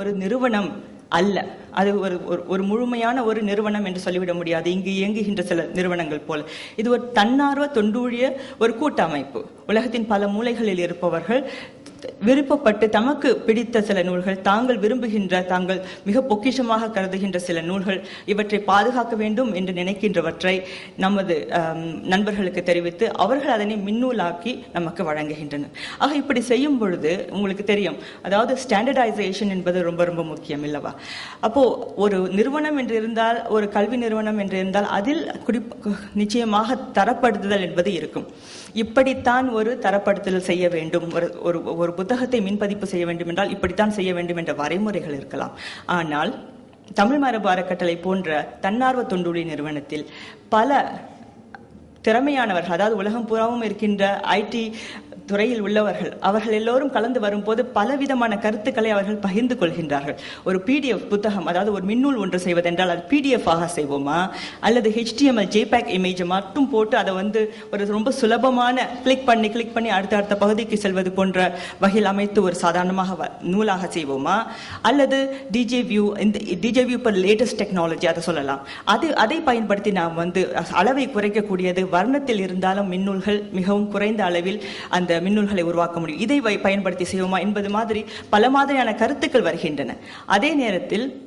ஒரு நிறுவனம் அல்ல. அது ஒரு ஒரு- ஒரு முழுமையான ஒரு நிறுவனம் என்று சொல்லிவிட முடியாது. இங்கு இயங்குகின்ற சில நிறுவனங்கள் போல. இது ஒரு தன்னார்வ தொண்டூழிய ஒரு கூட்டமைப்பு. உலகத்தின் பல மூலைகளில் இருப்பவர்கள் விருப்பப்பட்டு தமக்கு பிடித்த சில நூல்கள் தாங்கள் விரும்புகின்ற தாங்கள் மிக பொக்கிஷமாக கருதுகின்ற சில நூல்கள் இவற்றை பாதுகாக்க வேண்டும் என்று நினைக்கின்றவற்றை நமது நண்பர்களுக்கு தெரிவித்து அவர்கள் அதனை மின்னூலாக்கி நமக்கு வழங்குகின்றனர். ஆக இப்படி செய்யும் பொழுது உங்களுக்கு தெரியும். அதாவது ஸ்டாண்டர்டைசேஷன் என்பது ரொம்ப ரொம்ப முக்கியம் இல்லவா? அப்போ ஒரு நிறுவனம் என்று இருந்தால் ஒரு கல்வி நிறுவனம் என்று இருந்தால் அதில் குறி நிச்சயமாக தரப்படுத்துதல் என்பது இருக்கும். இப்படித்தான் ஒரு தரப்படுத்தல் செய்ய வேண்டும். ஒரு ஒரு ஒரு புத்தகத்தை மின்பதிப்பு செய்ய வேண்டும் என்றால் இப்படித்தான் செய்ய வேண்டும் என்ற வரைமுறைகள் இருக்கலாம். ஆனால் தமிழ் மரபு அறக்கட்டளை போன்ற தன்னார்வ தொண்டுலி நிறுவனத்தில் பல திறமையானவர்கள் அதாவது உலகம் பூராவும் இருக்கின்ற ஐடி துறையில் உள்ளவர்கள் அவர்கள் எல்லோரும் கலந்து வரும்போது பலவிதமான கருத்துக்களை அவர்கள் பகிர்ந்து கொள்கின்றார்கள். ஒரு பிடிஎஃப் புத்தகம் அதாவது ஒரு மின்னூல் ஒன்று செய்வதென்றால் அது பிடிஎஃப் ஆக செய்வோமா? அல்லது ஹெச்டிஎம்எல் ஜேபேக் இமேஜை மட்டும் போட்டு அதை வந்து ஒரு ரொம்ப சுலபமான கிளிக் பண்ணி கிளிக் பண்ணி அடுத்த அடுத்த பகுதிக்கு செல்வது போன்ற வகையில் அமைத்து ஒரு சாதாரணமாக வ- நூலாக செய்வோமா? அல்லது டிஜே வியூ இந்த டிஜே வியூ இப்போ லேட்டஸ்ட் டெக்னாலஜி அதை சொல்லலாம். அது அதை பயன்படுத்தி நாம் வந்து அளவை குறைக்கக்கூடியது வர்ணத்தில் இருந்தாலும் மின்னூல்கள் மிகவும் குறைந்த அளவில் அந்த மின்னூல்களை உருவாக்க முடியும். இதை பயன்படுத்தி செய்வோமா என்பது மாதிரி பல மாதிரியான கருத்துக்கள் வருகின்றன. அதே நேரத்தில்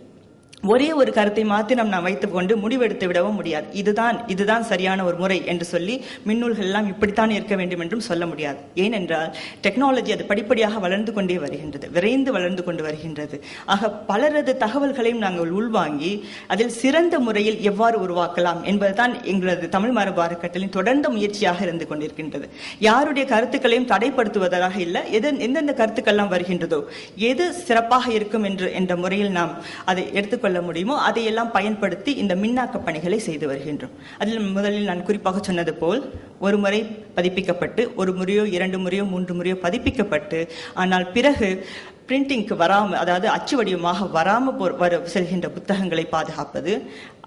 ஒரே ஒரு கருத்தை மாத்திரம் நாம் வைத்துக்கொண்டு முடிவெடுத்து விடவும் முடியாது. இதுதான் இதுதான் சரியான ஒரு முறை என்று சொல்லி மின்னூல்கள் எல்லாம் இப்படித்தான் இருக்க வேண்டும் என்றும் சொல்ல முடியாது. ஏனென்றால் டெக்னாலஜி அது படிப்படியாக வளர்ந்து கொண்டே வருகின்றது விரைந்து வளர்ந்து கொண்டு வருகின்றது. ஆக பலரது தகவல்களையும் நாங்கள் உள்வாங்கி அதில் சிறந்த முறையில் எவ்வாறு உருவாக்கலாம் என்பதுதான் எங்களது தமிழ் மரபு அறக்கட்டளின் தொடர்ந்த முயற்சியாக இருந்து கொண்டிருக்கின்றது. யாருடைய கருத்துக்களையும் தடைப்படுத்துவதாக இல்லை எது எந்தெந்த கருத்துக்கள்லாம் வருகின்றதோ எது சிறப்பாக இருக்கும் என்று என்ற முறையில் நாம் அதை எடுத்துக்கொள்ள முடியுமோ அதையெல்லாம் பயன்படுத்தி இந்த மின்னாக்க பணிகளை செய்து வருகின்றோம். அதில் முதலில் நான் குறிப்பாக சொன்னது போல் ஒரு முறை பதிப்பிக்கப்பட்டு ஒரு முறையோ இரண்டு முறையோ மூன்று முறையோ பதிப்பிக்கப்பட்டு ஆனால் பிறகு பிரிண்டிங்க்கு வராமல் அதாவது அச்சு வடிவமாக வராமல் போ- வர செல்கின்ற புத்தகங்களை பாதுகாப்பது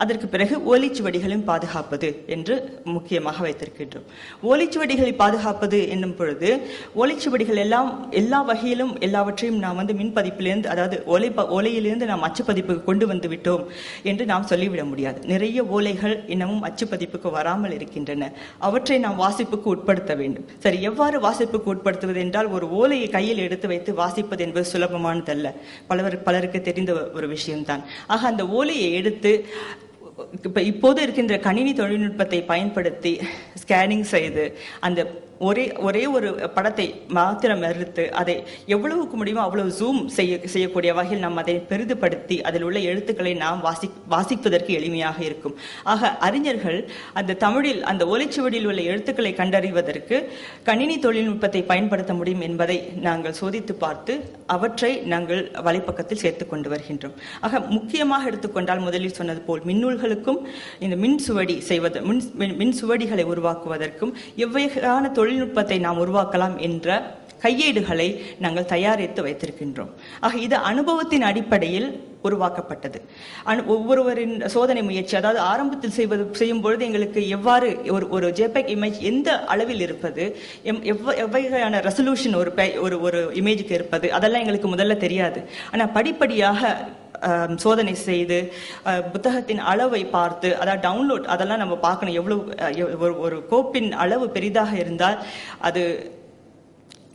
அதற்கு பிறகு ஓலைச்சுவடிகளையும் பாதுகாப்பது என்று முக்கியமாக வைத்திருக்கின்றோம். ஓலைச்சுவடிகளை பாதுகாப்பது என்னும் பொழுது ஓலைச்சுவடிகள் எல்லாம் எல்லா வகையிலும் எல்லாவற்றையும் நாம் வந்து மின்பதிப்பிலிருந்து அதாவது ஓலை ப- ஓலையிலிருந்து நாம் அச்சுப்பதிப்புக்கு கொண்டு வந்து விட்டோம் என்று நாம் சொல்லிவிட முடியாது. நிறைய ஓலைகள் இன்னமும் அச்சுப்பதிப்புக்கு வராமல் இருக்கின்றன. அவற்றை நாம் வாசிப்புக்கு உட்படுத்த வேண்டும். சரி எவ்வாறு வாசிப்புக்கு உட்படுத்துவது என்றால் ஒரு ஓலையை கையில் எடுத்து வைத்து வாசிப்பது என்பது சுலபமானதல்ல. பலவர் பலருக்கு தெரிந்த ஒரு விஷயம்தான். ஆக அந்த ஓலையை எடுத்து இப்ப இப்போது இருக்கின்ற கணினி தொழில்நுட்பத்தை பயன்படுத்தி ஸ்கேனிங் செய்து அந்த ஒரே ஒரே ஒரு படத்தை மாத்திரம் எடுத்து அதை எவ்வளவுக்கு முடியுமோ அவ்வளவு ஜூம் செய்ய செய்யக்கூடிய வகையில் நாம் அதை பெரிதுபடுத்தி அதில் உள்ள எழுத்துக்களை நாம் வாசி வாசிப்பதற்கு எளிமையாக இருக்கும். ஆக அறிஞர்கள் அந்த தமிழில் அந்த ஒலிச்சுவடியில் உள்ள எழுத்துக்களை கண்டறிவதற்கு கணினி தொழில்நுட்பத்தை பயன்படுத்த முடியும் என்பதை நாங்கள் சோதித்து பார்த்து அவற்றை நாங்கள் வலைப்பக்கத்தில் சேர்த்து கொண்டு வருகின்றோம். ஆக முக்கியமாக எடுத்துக்கொண்டால் முதலில் சொன்னது போல் மின்னூல்களுக்கும் இந்த மின் சுவடி செய்வது மின் மின்- சுவடிகளை உருவாக்குவதற்கும் எவ்வகையான தொழில் தொழில்நுட்பத்தை நாம் உருவாக்கலாம் என்ற கையேடுகளை நாங்கள் தயாரித்து வைத்திருக்கின்றோம். ஆக இது அனுபவத்தின் அடிப்படையில் உருவாக்கப்பட்டது. அனு ஒவ்வொருவரின் சோதனை முயற்சி அதாவது ஆரம்பத்தில் செய்வது செய்யும் பொழுது எங்களுக்கு எவ்வாறு ஒரு ஒரு ஜெபெக் இமேஜ் எந்த அளவில் இருப்பது எம்- எவ்வ- எவ்வகையான ரெசல்யூஷன் ஒரு ஒரு ஒரு இமேஜுக்கு இருப்பது அதெல்லாம் எங்களுக்கு முதல்ல தெரியாது. ஆனால் படிப்படியாக சோதனை செய்து புத்தகத்தின் அளவை பார்த்து அதாவது டவுன்லோட் அதெல்லாம் நம்ம பார்க்கணும். எவ்வளவு ஒரு ஒரு கோப்பின் அளவு பெரிதாக இருந்தால் அது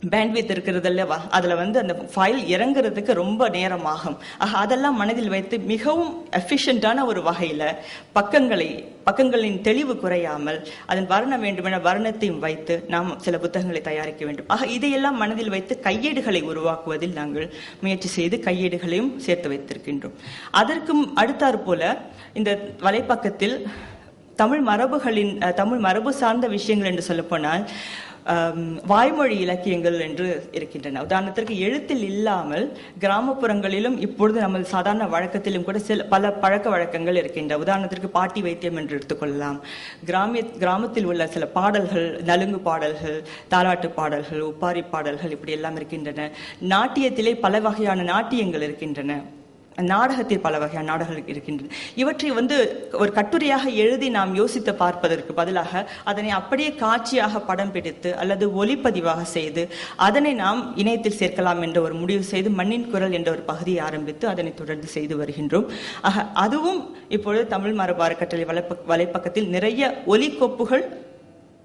பேண்ட்வித் இருக்கிறது இல்லவா அதில் வந்து அந்த ஃபைல் இறங்குறதுக்கு ரொம்ப நேரம் ஆகும் ஆக அதெல்லாம் மனதில் வைத்து மிகவும் எஃபிஷியண்டான ஒரு வகையில் பக்கங்களை பக்கங்களின் தெளிவு குறையாமல் அதன் வர்ண வேண்டுமென வர்ணத்தையும் வைத்து நாம் சில புத்தகங்களை தயாரிக்க வேண்டும். ஆக இதையெல்லாம் மனதில் வைத்து கையேடுகளை உருவாக்குவதில் நாங்கள் முயற்சி செய்து கையேடுகளையும் சேர்த்து வைத்திருக்கின்றோம். அதற்கும் அடுத்தாற் போல இந்த வலைப்பக்கத்தில் தமிழ் மரபுகளின் தமிழ் மரபு சார்ந்த விஷயங்கள் என்று சொல்லப்போனால் வாய்மொழி இலக்கியங்கள் என்று இருக்கின்றன. உதாரணத்திற்கு எழுத்தில் இல்லாமல் கிராமப்புறங்களிலும் இப்பொழுது நமது சாதாரண வழக்கத்திலும் கூட சில பல பழக்க வழக்கங்கள் இருக்கின்றன உதாரணத்திற்கு பாட்டி வைத்தியம் என்று எடுத்துக்கொள்ளலாம் கிராமிய கிராமத்தில் உள்ள சில பாடல்கள் நலுங்கு பாடல்கள் தாலாட்டு பாடல்கள் உப்பாரி பாடல்கள் இப்படி எல்லாம் இருக்கின்றன. நாட்டியத்திலே பல வகையான நாட்டியங்கள் இருக்கின்றன. நாடகத்தில் பல வகையான நாடகங்கள் இருக்கின்றன இவற்றை வந்து ஒரு கட்டுரையாக எழுதி நாம் யோசித்து பார்ப்பதற்கு பதிலாக அதனை அப்படியே காட்சியாக படம் பிடித்து அல்லது ஒளிப்பதிவாக செய்து அதனை நாம் இணையத்தில் சேர்க்கலாம் என்ற ஒரு முடிவு செய்து மண்ணின் குரல் என்ற ஒரு பகுதியை ஆரம்பித்து அதனை தொடர்ந்து செய்து வருகின்றோம். ஆக அதுவும் இப்பொழுது தமிழ் மரபு அறக்கட்டளை வலைப்ப வலைப்பக்கத்தில் நிறைய ஒலிக்கோப்புகள்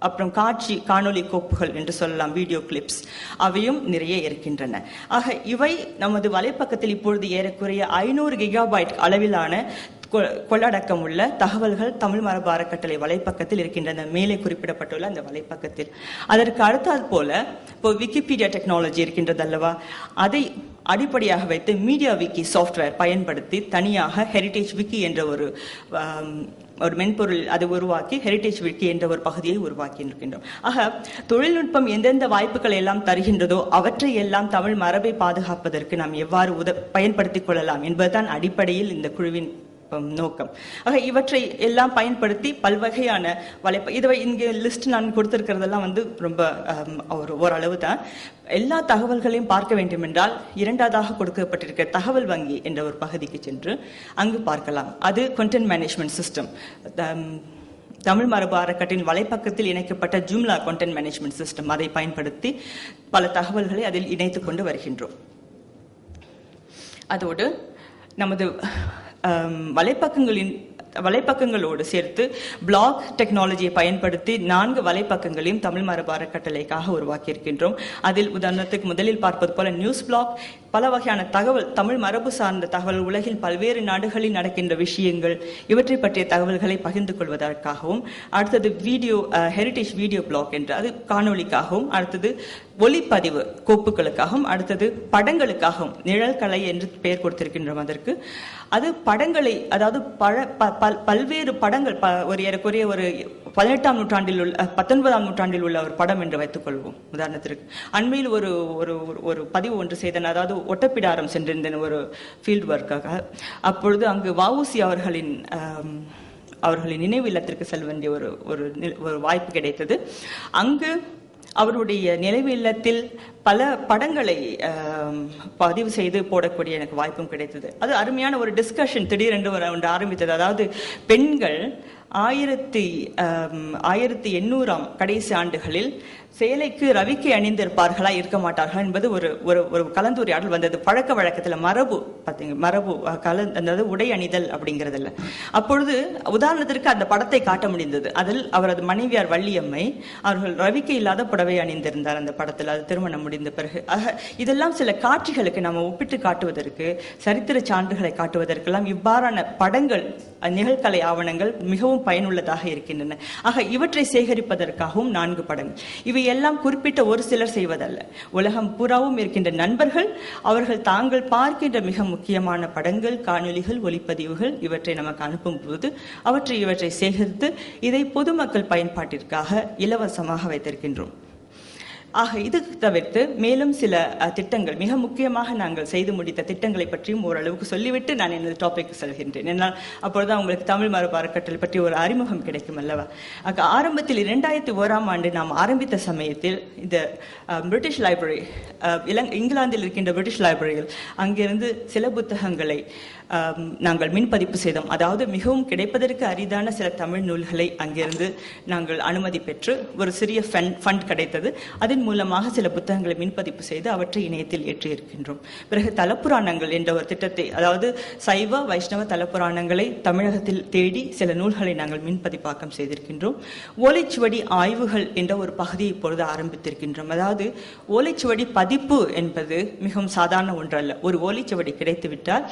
அப்புறம் காட்சி காணொளி கோப்புகள் என்று சொல்லலாம் வீடியோ கிளிப்ஸ் அவையும் நிறைய இருக்கின்றன. ஆக இவை நமது வலைப்பக்கத்தில் இப்பொழுது ஏறக்குறைய ஐநூறு கிகாபைட் அளவிலான கொ- கொள்ளடக்கம் உள்ள தகவல்கள் தமிழ் மரபு அறக்கட்டளை வலைப்பக்கத்தில் இருக்கின்றன. மேலே குறிப்பிடப்பட்டுள்ள அந்த வலைப்பக்கத்தில். அதற்கு அடுத்தாற் போல இப்போ விக்கிபீடியா டெக்னாலஜி இருக்கின்றது அல்லவா? அதை அடிப்படையாக வைத்து மீடியா விக்கி சாஃப்ட்வேர் பயன்படுத்தி தனியாக ஹெரிடேஜ் விக்கி என்ற ஒரு ஒரு மென்பொருள் அதை உருவாக்கி ஹெரிட்டேஜ் விக்கி என்ற ஒரு பகுதியை உருவாக்கி இருக்கின்றோம் ஆக தொழில்நுட்பம் எந்தெந்த வாய்ப்புகளை எல்லாம் தருகின்றதோ அவற்றை எல்லாம் தமிழ் மரபை பாதுகாப்பதற்கு நாம் எவ்வாறு உத பயன்படுத்திக் கொள்ளலாம் என்பதுதான் அடிப்படையில் இந்த குழுவின் நோக்கம். ஆக இவற்றை எல்லாம் பயன்படுத்தி பல்வகையான வலைப்ப இதுவை இங்கே லிஸ்ட் நான் கொடுத்துருக்கிறதெல்லாம் வந்து ரொம்ப ஒரு ஓரளவு தான். எல்லா தகவல்களையும் பார்க்க வேண்டும் என்றால் இரண்டாவதாக கொடுக்கப்பட்டிருக்கிற தகவல் வங்கி என்ற ஒரு பகுதிக்கு சென்று அங்கு பார்க்கலாம். அது கண்டென்ட் மேனேஜ்மெண்ட் சிஸ்டம் தமிழ் மரபு அறக்கட்டின் வலைப்பக்கத்தில் இணைக்கப்பட்ட ஜூம்லா கண்டென்ட் மேனேஜ்மெண்ட் சிஸ்டம் அதை பயன்படுத்தி பல தகவல்களை அதில் இணைத்துக் கொண்டு வருகின்றோம். அதோடு நமது Um, வலைப்பக்கங்களின் வலைப்பக்கங்களோடு சேர்த்து பிளாக் டெக்னாலஜியை பயன்படுத்தி நான்கு வலைப்பக்கங்களையும் தமிழ் மரபு கட்டளைக்காக உருவாக்கியிருக்கின்றோம். அதில் உதாரணத்துக்கு முதலில் பார்ப்பது போல நியூஸ் பிளாக் பல வகையான தகவல் தமிழ் மரபு சார்ந்த தகவல் உலகில் பல்வேறு நாடுகளில் நடக்கின்ற விஷயங்கள் இவற்றை பற்றிய தகவல்களை பகிர்ந்து கொள்வதற்காகவும் அடுத்தது வீடியோ ஹெரிடேஜ் வீடியோ பிளாக் என்று அது காணொளிக்காகவும் அடுத்தது ஒளிப்பதிவு கோப்புகளுக்காகவும் அடுத்தது படங்களுக்காகவும் நிழல் கலை என்று பெயர் கொடுத்திருக்கின்றோம் அதற்கு அது படங்களை அதாவது பழ ப- பல்- பல்வேறு படங்கள் ப- ஒரு ஏறக்குறைய ஒரு பதினெட்டாம் நூற்றாண்டில் உள்ள பத்தொன்பதாம் நூற்றாண்டில் உள்ள ஒரு படம் என்று வைத்துக் கொள்வோம் உதாரணத்திற்கு. அண்மையில் ஒரு ஒரு ஒரு- ஒரு பதிவு ஒன்று செய்தேன் அதாவது ஒட்டப்பிடாரம் சென்றிருந்தேன் ஒரு ஃபீல்ட் ஒர்க்காக அப்பொழுது அங்கு வவுசி அவர்களின் அவர்களின் நினைவு இல்லத்திற்கு செல்ல வேண்டிய ஒரு ஒரு ஒரு வாய்ப்பு கிடைத்தது. அங்கு அவருடைய நினைவு இல்லத்தில் பல படங்களை பதிவு செய்து போடக்கூடிய எனக்கு வாய்ப்பும் கிடைத்தது. அது அருமையான ஒரு டிஸ்கஷன் திடீரென்று ஒன்று ஆரம்பித்தது. அதாவது பெண்கள் ஆயிரத்தி ஆயிரத்தி எண்ணூறாம் கடைசி ஆண்டுகளில் சேலைக்கு ரவிக்கை அணிந்திருப்பார்களா இருக்க மாட்டார்களா என்பது ஒரு ஒரு ஒரு கலந்துரையாடல் வந்தது. பழக்க வழக்கத்தில் மரபு பார்த்தீங்க மரபு கல அதாவது உடை அணிதல் அப்படிங்கிறதுல. அப்பொழுது உதாரணத்திற்கு அந்த படத்தை காட்ட முடிந்தது. அதில் அவரது மனைவியார் வள்ளியம்மை அவர்கள் ரவிக்கை இல்லாத புடவை அணிந்திருந்தார் அந்த படத்தில். அது திருமணம் முடிந்த பிறகு. ஆக இதெல்லாம் சில காட்சிகளுக்கு நம்ம ஒப்பிட்டு காட்டுவதற்கு சரித்திர சான்றுகளை காட்டுவதற்கெல்லாம் இவ்வாறான படங்கள் நிகழ்கலை ஆவணங்கள் மிகவும் பயனுள்ளதாக இருக்கின்றன. ஆக இவற்றை சேகரிப்பதற்காகவும் நான்கு படங்கள். இவை எல்லாம் குறிப்பிட்ட ஒரு சிலர் செய்வதல்ல. உலகம் பூராவும் இருக்கின்ற நண்பர்கள் அவர்கள் தாங்கள் பார்க்கின்ற மிக முக்கியமான படங்கள் காணொளிகள் ஒளிப்பதிவுகள் இவற்றை நமக்கு அனுப்பும் போது அவற்றை இவற்றை சேகரித்து இதை பொதுமக்கள் பயன்பாட்டிற்காக இலவசமாக வைத்திருக்கின்றோம். ஆக இது தவிர்த்து மேலும் சில திட்டங்கள். மிக முக்கியமாக நாங்கள் செய்து முடித்த திட்டங்களை பற்றியும் ஓரளவுக்கு சொல்லிவிட்டு நான் எனது டாபிக் செல்கின்றேன். என்னால் அப்பொழுது உங்களுக்கு தமிழ் மரபு அறக்கட்டளை பற்றி ஒரு அறிமுகம் கிடைக்கும் அல்லவா? அங்க ஆரம்பத்தில் இரண்டாயிரத்தி ஓராம் ஆண்டு நாம் ஆரம்பித்த சமயத்தில் இந்த பிரிட்டிஷ் லைப்ரரி இலங் இங்கிலாந்தில் இருக்கின்ற பிரிட்டிஷ் லைப்ரரியில் அங்கிருந்து சில புத்தகங்களை நாங்கள் மின்பதிப்பு செய்தோம். அதாவது மிகவும் கிடைப்பதற்கு அரிதான சில தமிழ் நூல்களை அங்கிருந்து நாங்கள் அனுமதி பெற்று ஒரு சிறிய ஃபண்ட் ஃபண்ட் கிடைத்தது. அதன் மூலமாக சில புத்தகங்களை மின்பதிப்பு செய்து அவற்றை இணையத்தில் ஏற்றி இருக்கின்றோம் பிறகு தலப்புராணங்கள் என்ற ஒரு திட்டத்தை அதாவது சைவ வைஷ்ணவ தலப்புராணங்களை தமிழகத்தில் தேடி சில நூல்களை நாங்கள் மின்பதிப்பாக்கம் செய்திருக்கின்றோம். ஓலைச்சுவடி ஆய்வுகள் என்ற ஒரு பகுதியை இப்பொழுது ஆரம்பித்திருக்கின்றோம். அதாவது ஓலைச்சுவடி பதிப்பு என்பது மிகவும் சாதாரண ஒன்றல்ல. ஒரு ஓலைச்சுவடி கிடைத்துவிட்டால்